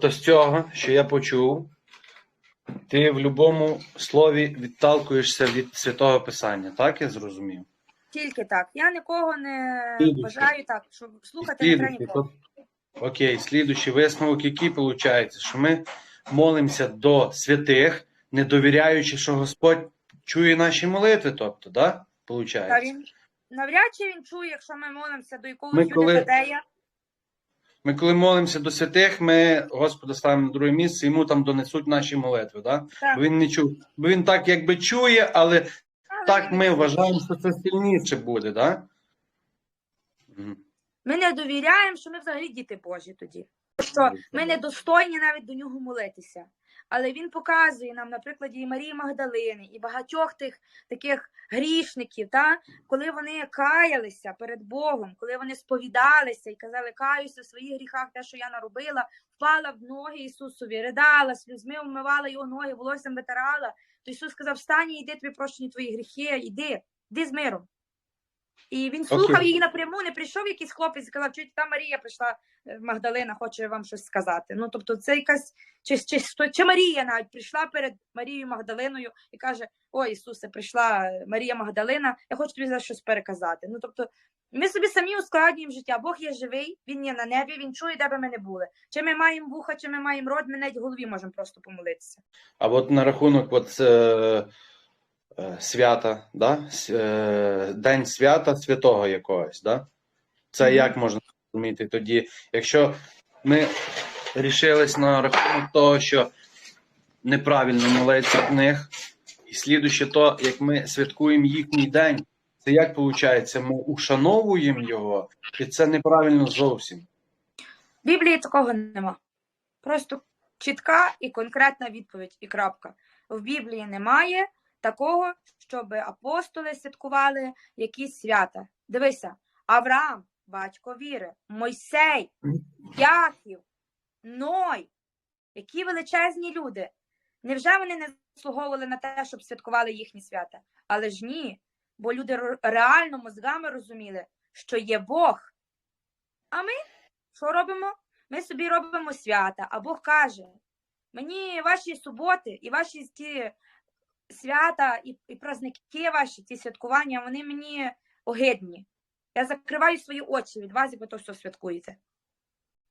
Тобто з цього, що я почув, ти в будь-якому слові відталкуєшся від святого Писання, так я зрозумів? Тільки так. Я нікого не Слідуючий. бажаю так, щоб слухати не треба нікого. Окей, слідуючий висновок, який виходить, що ми молимося до святих, не довіряючи, що Господь чує наші молитви, тобто, да? Та Получається. він навряд чи він чує, якщо ми молимося до якогось Ми коли-. Ми коли молимося до святих, ми Господа ставимо на друге місце, йому там донесуть наші молитви, да? Так. Бо він не чув. Бо він так якби чує, але так ми вважаємо, що це сильніше буде, да? Ми не довіряємо, що ми взагалі діти Божі тоді. Що ми не достойні навіть до нього молитися. Але він показує нам, на прикладі і Марії Магдалини, і багатьох тих таких грішників, та коли вони каялися перед Богом, коли вони сповідалися і казали, каюся в своїх гріхах, те, що я наробила, впала в ноги Ісусові, ридала, сльозми вмивала його ноги, волоссям витирала. То Ісус сказав: Встань, і йди тобі прощені твої гріхи, йди, йди з миром. І він слухав її напряму, не прийшов якийсь хлопець і сказав, чуєте, та Марія прийшла, е, Магдалина хоче вам щось сказати. Ну, тобто, це якась чи, чи, чи, чи Марія навіть прийшла перед Марією Магдалиною і каже: Ой, Ісусе, прийшла е, Марія Магдалина, я хочу тобі за щось переказати. Ну, тобто, ми собі самі ускладнюємо життя. Бог є живий, він є на небі, він чує, де би ми не були. Чи ми маємо вуха, чи ми маємо рот, ми навіть в голові можемо просто помолитися. А от на рахунок от, е, свята, да? Е, День свята святого якогось, да? Це як можна зрозуміти тоді, якщо ми рішились на рахунок того, що неправильно молиться в них, і слідуючи то, як ми святкуємо їхній день, це як виходить? Ми ушановуємо його, і це неправильно зовсім. В Біблії такого нема. Просто чітка і конкретна відповідь і крапка. В Біблії немає такого, щоб апостоли святкували якісь свята. Дивися, Авраам, батько віри, Мойсей, Яків, Ной, які величезні люди. Невже вони не заслуговували на те, щоб святкували їхні свята? Але ж ні, бо люди реально мозгами розуміли, що є Бог. А ми що робимо? Ми собі робимо свята, а Бог каже: мені ваші суботи і ваші ті свята і, і праздники ваші, ці святкування, вони мені огидні. Я закриваю свої очі від вас, ви то все святкуєте.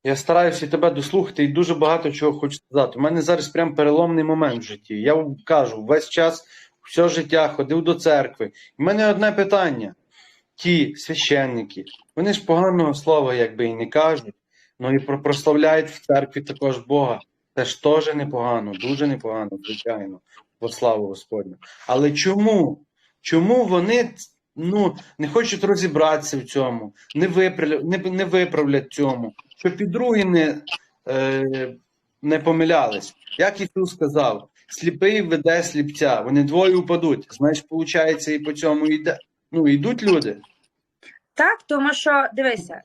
Я стараюся тебе дослухати і дуже багато чого хочу сказати. У мене зараз прям переломний момент в житті. Я вам кажу, весь час, все життя ходив до церкви. В мене одне питання: ті священники, вони ж поганого слова якби і не кажуть, але і прославляють в церкві також Бога. Це ж теж непогано, дуже непогано, звичайно, во славу Господню. Але чому? Чому вони ну, не хочуть розібратися в цьому, не виправлять, не, не виправлять цьому, щоб і другі не, е, не помилялись. Як Ісус сказав, сліпий веде сліпця, вони двоє упадуть. Значить, виходить, і по цьому йде. Ну, йдуть люди. Так, тому що дивися,